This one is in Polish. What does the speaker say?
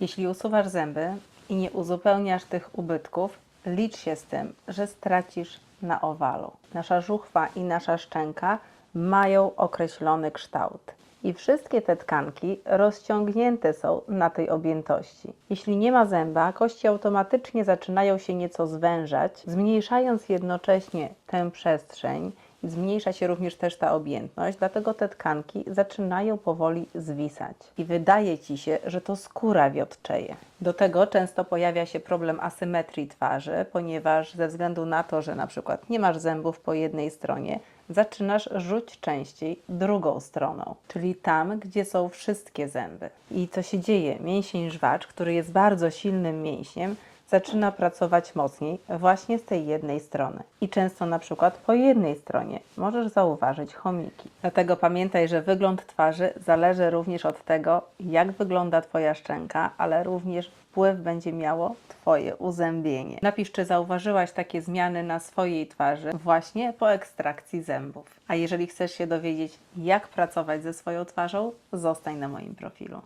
Jeśli usuwasz zęby i nie uzupełniasz tych ubytków, licz się z tym, że stracisz na owalu. Nasza żuchwa i nasza szczęka mają określony kształt. I wszystkie te tkanki rozciągnięte są na tej objętości. Jeśli nie ma zęba, kości automatycznie zaczynają się nieco zwężać, zmniejszając jednocześnie tę przestrzeń zmniejsza się również też ta objętność, dlatego te tkanki zaczynają powoli zwisać. I wydaje ci się, że to skóra wiotczeje. Do tego często pojawia się problem asymetrii twarzy, ponieważ ze względu na to, że na przykład nie masz zębów po jednej stronie, zaczynasz rzuć częściej drugą stroną, czyli tam, gdzie są wszystkie zęby. I co się dzieje? Mięsień żwacz, który jest bardzo silnym mięśniem, zaczyna pracować mocniej właśnie z tej jednej strony. I często na przykład po jednej stronie możesz zauważyć chomiki. Dlatego pamiętaj, że wygląd twarzy zależy również od tego, jak wygląda Twoja szczęka, ale również wpływ będzie miało Twoje uzębienie. Napisz, czy zauważyłaś takie zmiany na swojej twarzy właśnie po ekstrakcji zębów. A jeżeli chcesz się dowiedzieć, jak pracować ze swoją twarzą, zostań na moim profilu.